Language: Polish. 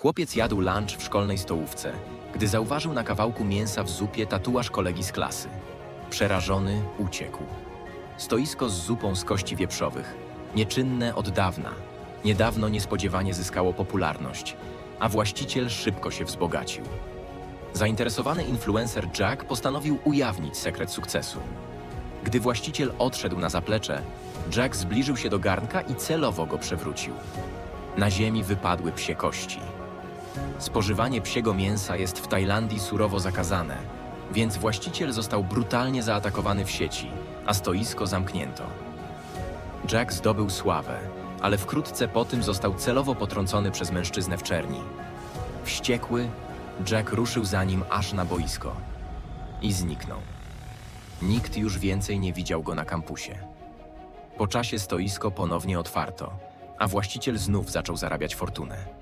Chłopiec jadł lunch w szkolnej stołówce, gdy zauważył na kawałku mięsa w zupie tatuaż kolegi z klasy. Przerażony uciekł. Stoisko z zupą z kości wieprzowych, nieczynne od dawna, niedawno niespodziewanie zyskało popularność, a właściciel szybko się wzbogacił. Zainteresowany influencer Jack postanowił ujawnić sekret sukcesu. Gdy właściciel odszedł na zaplecze, Jack zbliżył się do garnka i celowo go przewrócił. Na ziemi wypadły psie kości. Spożywanie psiego mięsa jest w Tajlandii surowo zakazane, więc właściciel został brutalnie zaatakowany w sieci, a stoisko zamknięto. Jack zdobył sławę, ale wkrótce po tym został celowo potrącony przez mężczyznę w czerni. Wściekły, Jack ruszył za nim aż na boisko i zniknął. Nikt już więcej nie widział go na kampusie. Po czasie stoisko ponownie otwarto, a właściciel znów zaczął zarabiać fortunę.